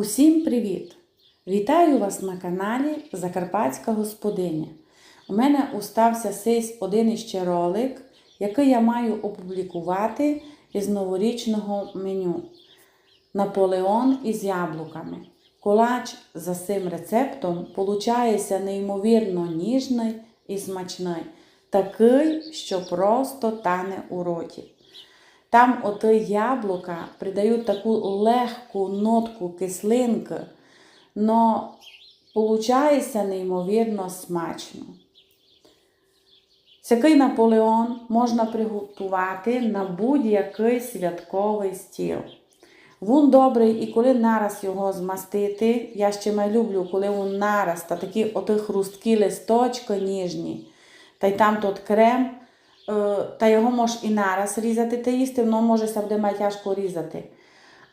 Усім привіт! Вітаю вас на каналі Закарпатська господиня. У мене устався сись один іще ролик, який я маю опублікувати із новорічного меню. Наполеон із яблуками. Колач за цим рецептом получається неймовірно ніжний і смачний, такий, що просто тане у роті. Там оті яблука придають таку легку нотку кислинки, но получається неймовірно смачно. Такий Наполеон можна приготувати на будь-який святковий стіл. Він добрий і коли нараз його змастити, я ще май люблю, коли він нараз та такі оті хрусткі листочки ніжні, та й там тот крем, та його можеш і нараз різати та їсти, воно може се тяжко різати.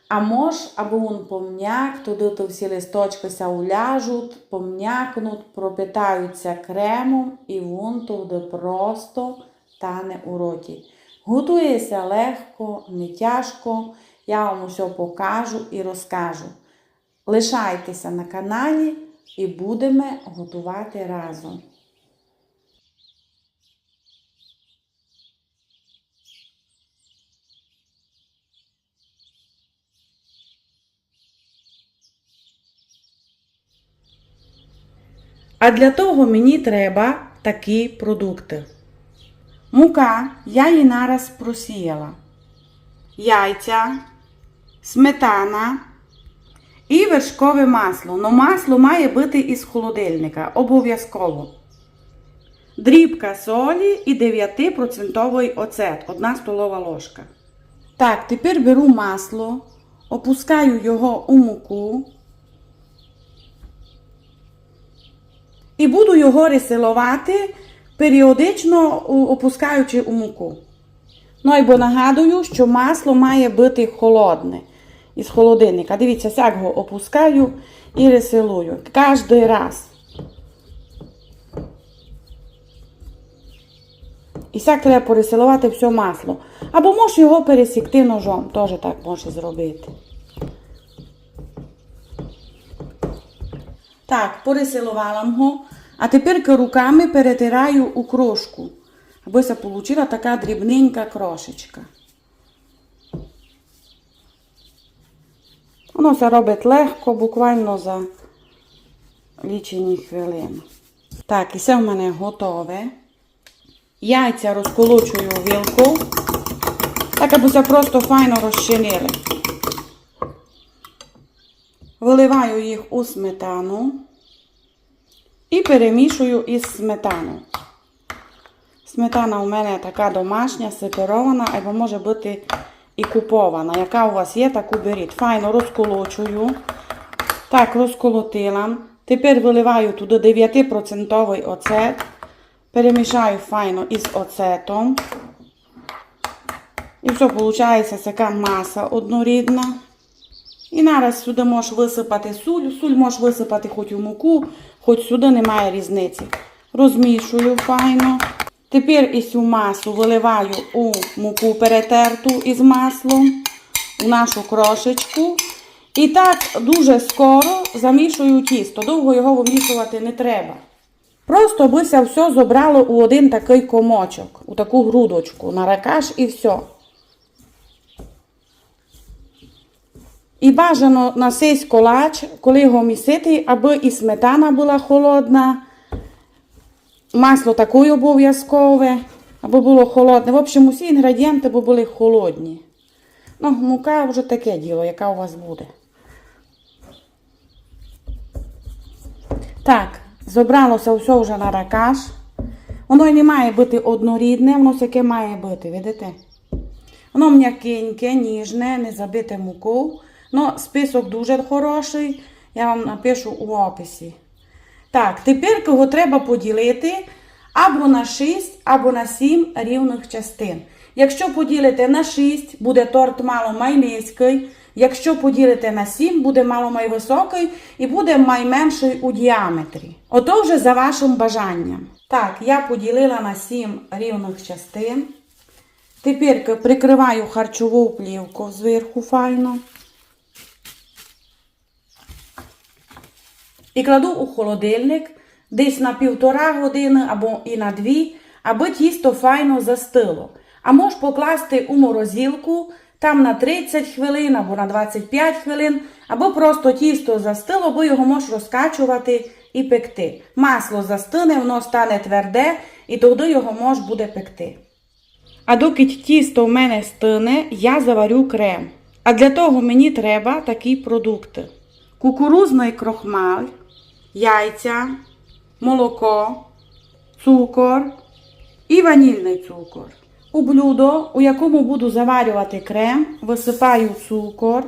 А мож, або він помняк, туди то всі листочки ся уляжуть, помнякнуть, пропитаються кремом і він туди просто тане у роті. Готується легко, не тяжко. Я вам усе покажу і розкажу. Лишайтеся на каналі і будемо готувати разом. А для того мені треба такі продукти. Мука я її нараз просіяла. Яйця, сметана і вершкове масло. Но масло має бути із холодильника. Обов'язково. Дрібка солі і 9% оцет. Одна столова ложка. Так, тепер беру масло, опускаю його у муку. І буду його ресилувати, періодично опускаючи у муку. Ну і бо нагадую, що масло має бути холодне із холодильника. Дивіться, як його опускаю і ресилую. Кожний раз. І так треба пересилувати все масло. Або можеш його пересікти ножом, теж так можеш зробити. Так, порисилувала його, а тепер руками перетираю у крошку, аби се получила така дрібненька крошечка. Воно все робить легко, буквально за лічені хвилини. Так, і все в мене готове. Яйця розколочую вілку, так аби все просто файно розчинили. Виливаю їх у сметану і перемішую із сметаною. Сметана у мене така домашня, сеперована, або може бути і купована. Яка у вас є, таку беріть. Файно розколочую. Так, розколотила. Тепер виливаю туди 9% оцет. Перемішаю файно із оцетом. І все, виходить така маса однорідна. І нараз сюди можеш висипати суль. Суль можеш висипати хоч у муку, хоч сюди немає різниці. Розмішую файно. Тепер і цю масу виливаю у муку перетерту із маслом, у нашу крошечку. І так дуже скоро замішую тісто. Довго його вимішувати не треба. Просто бися все зобрало у один такий комочок, у таку грудочку, на ракаш і все. І бажано на цей колач, коли його місити, аби і сметана була холодна, масло таке обов'язкове, аби було холодне. В общем, усі інгредієнти були холодні. Ну, мука вже таке діло, яка у вас буде. Так, зібралося все вже на ракаш. Воно і не має бути однорідне, воно яке має бути, видите? Воно м'якеньке, ніжне, не забите мукою. Ну, список дуже хороший, я вам напишу у описі. Так, тепер його треба поділити або на 6, або на 7 рівних частин. Якщо поділите на 6, буде торт мало май низький. Якщо поділите на 7, буде мало май високий і буде май менший у діаметрі. Ото вже за вашим бажанням. Так, я поділила на 7 рівних частин. Тепер прикриваю харчову плівку зверху файно. І кладу у холодильник десь на півтора години або і на дві, аби тісто файно застило. А можеш покласти у морозилку там на 30 хвилин або на 25 хвилин, або просто тісто застило, бо його можеш розкачувати і пекти. Масло застине, воно стане тверде, і тоді його можеш буде пекти. А доки тісто в мене стине, я заварю крем. А для того мені треба такі продукти: кукурузний крохмаль, яйця, молоко, цукор і ванільний цукор. У блюдо, у якому буду заварювати крем, висипаю цукор,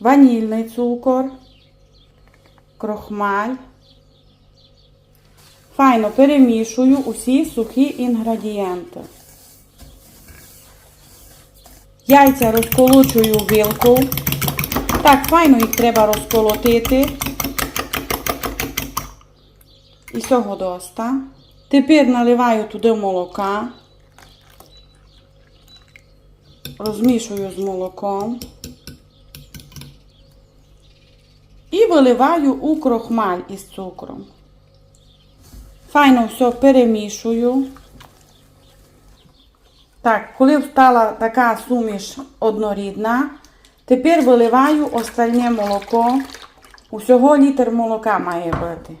ванільний цукор, крохмаль. Файно перемішую усі сухі інгредієнти. Яйця розколочую вилку. Так, файно їх треба розколотити. І цього доста. Тепер наливаю туди молока. Розмішую з молоком. І виливаю у крохмаль із цукром. Файно все перемішую. Так, коли стала така суміш однорідна, тепер виливаю остальне молоко. Усього літр молока має бути.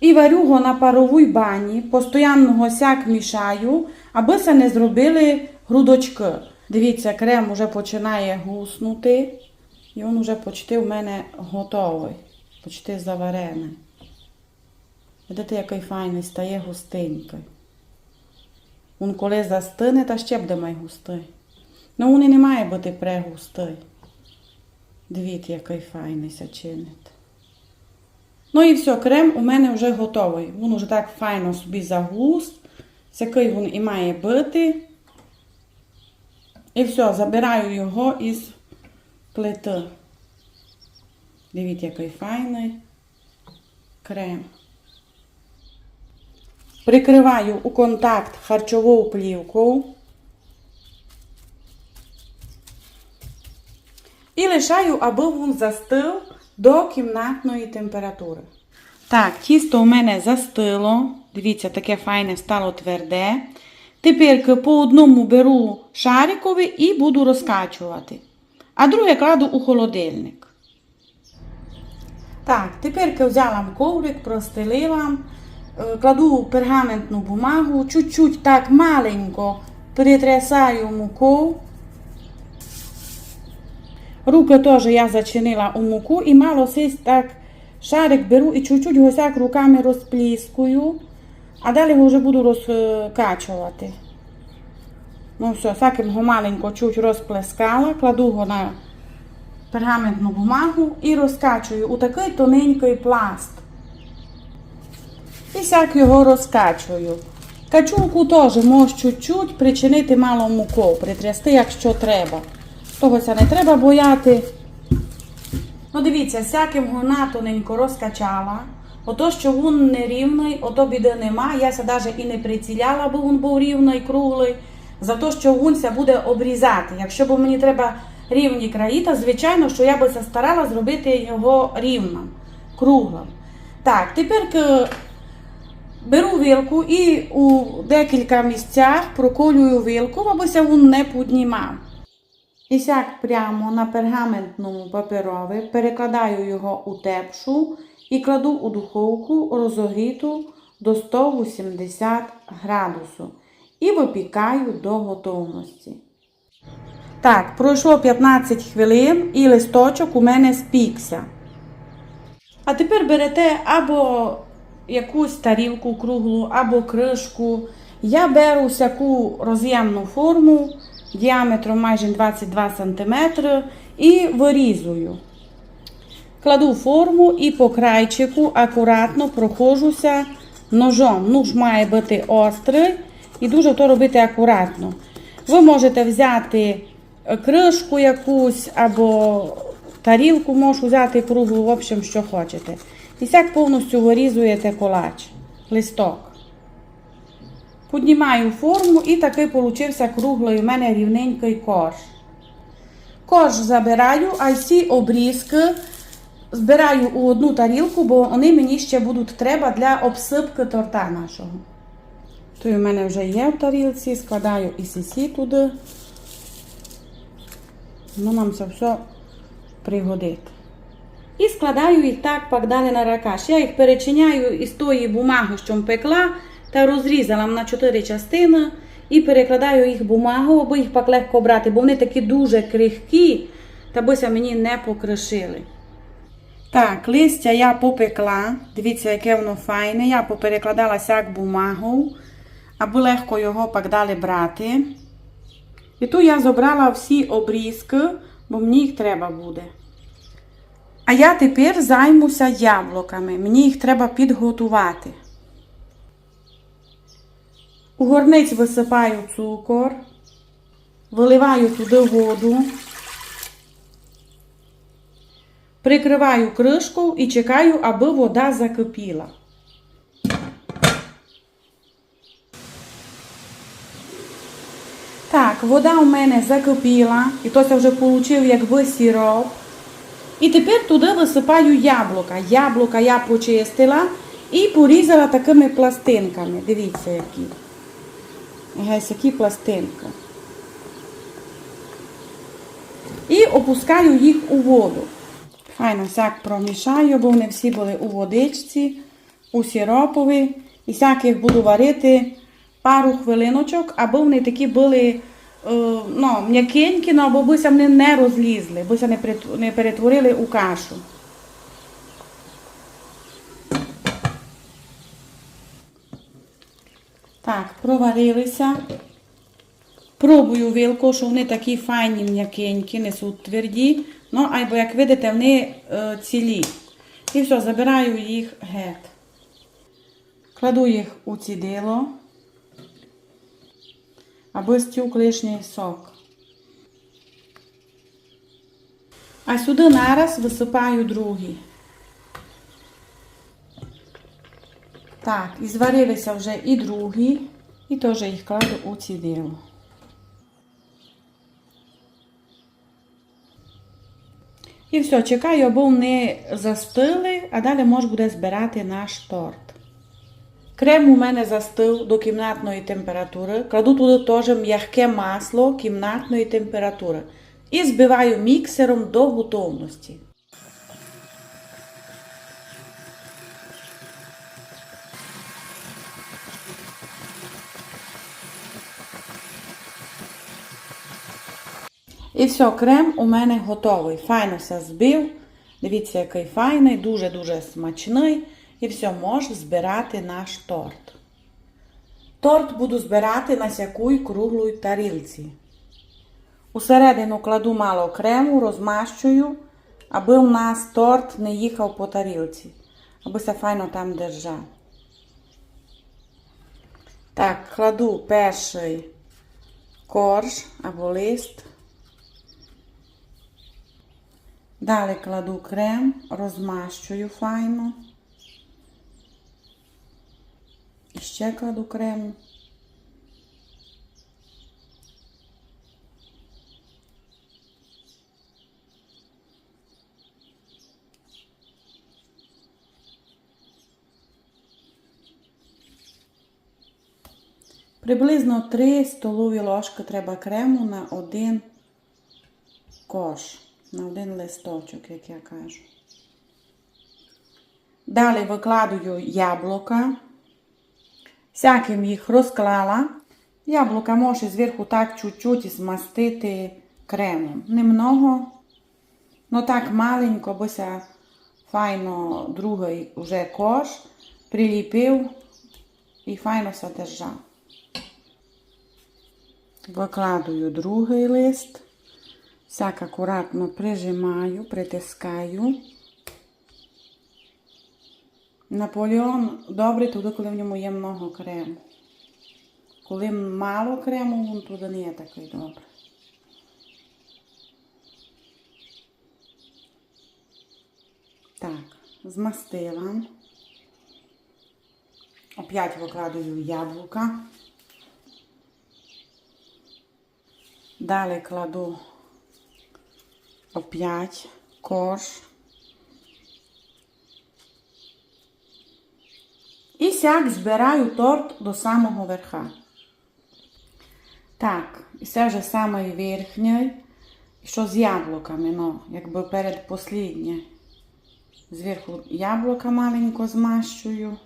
І варю його на паровій бані, постійно го сяк мішаю, аби се не зробили грудочки. Дивіться, крем вже починає гуснути. І він вже почти в мене готовий, почти заварений. Видите, який файний стає густенький. Він коли застине, та ще буде май густий. Ну він і не має бути прегустий. Дивіться, який файний ся чинить. Ну і все, крем у мене вже готовий. Він вже так файно собі загуст. Який він і має бути. І все, забираю його із плити. Дивіться, який файний крем. Прикриваю у контакт харчову плівку. І лишаю, аби він застив до кімнатної температури. Так, тісто у мене застило. Дивіться, таке файне стало тверде. Тепер по одному беру шарикові і буду розкачувати. А друге кладу у холодильник. Так, тепер взяла коврик, простелила, е, кладу пергаментну бумагу, чуть-чуть так маленько перетрясаю муку. Руки теж я зачинила у муку і мало сись так шарик беру і чуть-чуть його руками розпліскую, а далі його вже буду розкачувати. Ну все, так його маленько чуть розплескала, кладу його на пергаментну бумагу і розкачую у такий тоненький пласт. І сяк його розкачую. Качулку теж можеш чуть-чуть причинити мало муку, притрясти, якщо треба. Того це не треба бояти. Ну, дивіться, всяким вона тоненько розкачала. Ото, що він не рівний, ото біди нема. Я ся навіть і не приціляла, бо він був рівний, круглий. За те, що він буде обрізати. Якщо б мені треба рівні краї, то звичайно, що я би старала зробити його рівним, круглим. Так, тепер беру вилку і у декілька місцях проколюю вилку, абося він не піднімав. І сяк прямо на пергаментному паперові перекладаю його у тепшу і кладу у духовку розогріту до 180 градусу і випікаю до готовності. Так, пройшло 15 хвилин і листочок у мене спікся. А тепер берете або якусь тарілку круглу, або кришку. Я беру всяку роз'ємну форму діаметром майже 22 см і вирізую. Кладу форму і по крайчику акуратно проходжуся ножом. Нож має бути острий і дуже то робити акуратно. Ви можете взяти е, кришку якусь або тарілку можеш взяти круглу, в общем, що хочете. І сяк повністю вирізуєте колач, листок. Піднімаю форму і такий получився круглий у мене рівненький корж. Корж забираю, а всі обрізки збираю у одну тарілку, бо вони мені ще будуть треба для обсипки торта нашого. Той у мене вже є в тарілці, складаю і сісі туди. Ну, нам це все пригодить. І складаю їх так пак далі на ракаш. Я їх перечиняю із тої бумаги, що пекла, та розрізала на чотири частини і перекладаю їх бумагу, аби їх пак легко брати, бо вони такі дуже крихкі, та бися мені не покришили. Так, листя я попекла. Дивіться, яке воно файне. Я поперекладала сяк бумагу, аби легко його пак далі брати. І тут я забрала всі обрізки, бо мені їх треба буде. А я тепер займуся яблуками. Мені їх треба підготувати. У горниць висипаю цукор, виливаю туди воду, прикриваю кришку і чекаю, аби вода закипіла. Так, вода у мене закипіла, і то це вже получив якби сироп. І тепер туди висипаю яблука. Яблука я почистила і порізала такими пластинками. Дивіться, які. Гесь, які пластинки. І опускаю їх у воду. Файно всяк промішаю, бо вони всі були у водичці, у сиропові. І всяк їх буду варити пару хвилиночок, аби вони такі були е, ну, м'якенькі, ну, або бися вони не розлізли, бися не перетворили у кашу. Так, проварилися. Пробую вилку, що вони такі файні, м'якенькі, не суть тверді. Ну, або, як видите, вони е, цілі. І все, забираю їх геть. Кладу їх у цідило, аби стюк лишній сок. А сюди нараз висипаю другий. Так, і зварилися вже і другі, і теж їх кладу у цідило. І все, чекаю, аби вони застили, а далі можна буде збирати наш торт. Крем у мене застив до кімнатної температури. Кладу туди теж м'яке масло кімнатної температури. І збиваю міксером до готовності. І все, крем у мене готовий. Файно все збив. Дивіться, який файний, дуже-дуже смачний. І все, можеш збирати наш торт. Торт буду збирати на сякуй круглій тарілці. Усередину кладу мало крему, розмащую, аби у нас торт не їхав по тарілці. Аби се файно там держав. Так, кладу перший корж або лист. Далі кладу крем, розмащую файно. І ще кладу крем. Приблизно 3 столові ложки треба крему на один кош, на один листочок, як я кажу. Далі викладую яблука. Всяким їх розклала. Яблука може зверху так чуть-чуть змастити кремом. Немного, но так маленько, бося файно другий вже кош приліпив і файно все держав. Викладую другий лист. Всяк акуратно прижимаю, притискаю. Наполеон добрий туди, коли в ньому є много крему. Коли мало крему, він туди не є такий добрий. змастила. Опять викладаю яблука. Далі кладу опять корж. І сяк збираю торт до самого верха. Так, і це вже самий верхній, що з яблуками, ну, якби передпосліднє. Зверху яблука маленько змащую.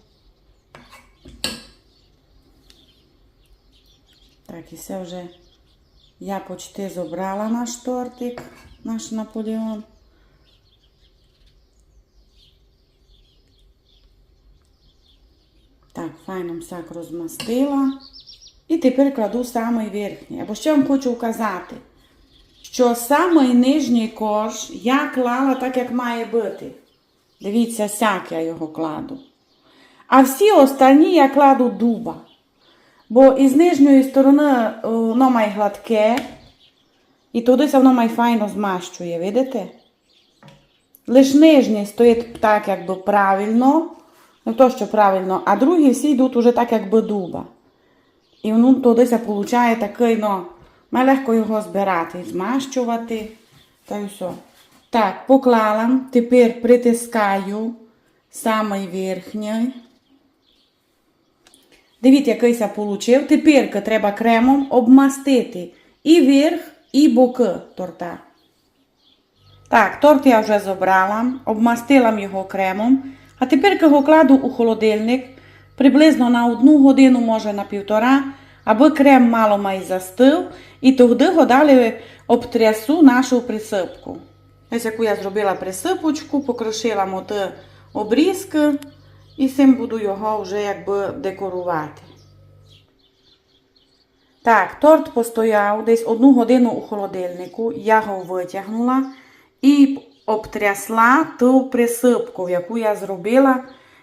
Так, і це вже я почти зобрала наш тортик, наш Наполеон. Так, файно всяк розмастила. І тепер кладу самий верхній. Або ще вам хочу вказати, що самий нижній корж я клала так, як має бути. Дивіться, сяк я його кладу. А всі останні я кладу дуба. Бо із нижньої сторони е, воно має гладке, і туди воно має файно змащує, видите? Лиш нижній стоїть так, якби правильно, не то, що правильно, а другі всі йдуть уже так, якби дуба. І воно туди виходить такий, ну, має легко його збирати, змащувати. Та й все. Так, поклала, тепер притискаю самий верхній. Дивіться, який я получив. Тепер треба кремом обмастити і верх, і боки торта. Так, торт я вже зобрала, обмастила його кремом. А тепер його кладу у холодильник приблизно на одну годину, може на півтора, аби крем мало май застив. І тоді його обтрясу нашу присипку. Ось яку я зробила присипочку, покришила моти обрізки. І цим буду його вже якби декорувати. Так, торт постояв десь одну годину у холодильнику. Я його витягнула і обтрясла ту присипку, яку я зробила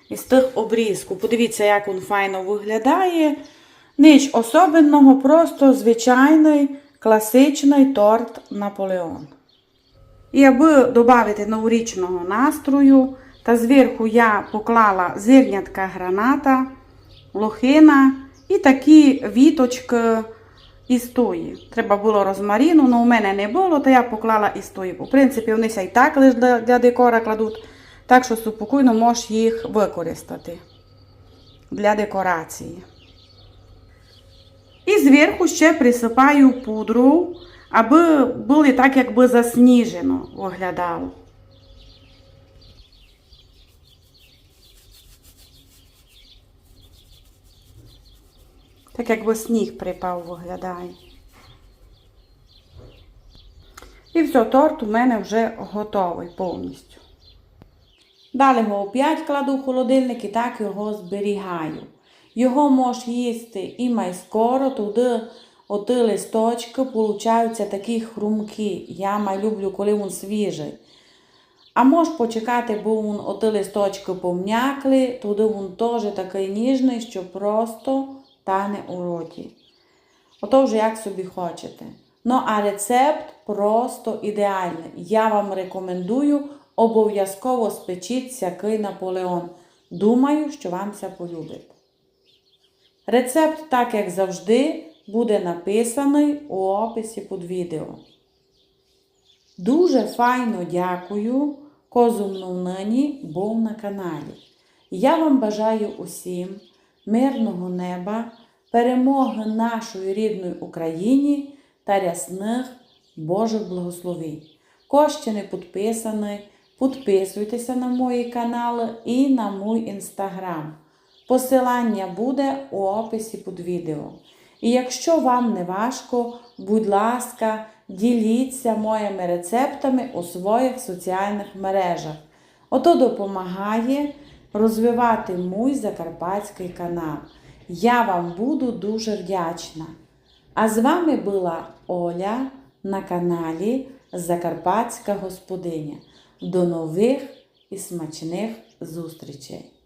із тих обрізків. Подивіться, як він файно виглядає. Ніч особенного, просто звичайний класичний торт Наполеон. І аби додати новорічного настрою, та зверху я поклала зернятка граната, лохина і такі віточки із тої. Треба було розмаріну, але у мене не було, то я поклала із тої. У принципі, вони і так лише для, для декора кладуть, так що спокійно можеш їх використати для декорації. І зверху ще присипаю пудру, аби були так, якби засніжено виглядало. Так якби сніг припав виглядає. І все, торт у мене вже готовий повністю. Далі його опять кладу в холодильник і так його зберігаю. Його можеш їсти і май скоро, туди оти листочки получаються такі хрумкі. Я май люблю, коли він свіжий. А можеш почекати, бо він оти листочки пом'якли, туди він теж такий ніжний, що просто тане у роті. Ото вже як собі хочете. Ну, а рецепт просто ідеальний. Я вам рекомендую обов'язково спечіть всякий Наполеон. Думаю, що вам це полюбить. Рецепт, так як завжди, буде написаний у описі під відео. Дуже файно дякую, козумну нині був на каналі. Я вам бажаю усім мирного неба, перемоги нашої рідної Україні та рясних Божих благословень. Хто ще не підписаний, підписуйтеся на мої канали і на мій інстаграм. Посилання буде у описі під відео. І якщо вам не важко, будь ласка, діліться моїми рецептами у своїх соціальних мережах. Ото допомагає розвивати мій закарпатський канал. Я вам буду дуже вдячна. А з вами була Оля на каналі Закарпатська Господиня. До нових і смачних зустрічей!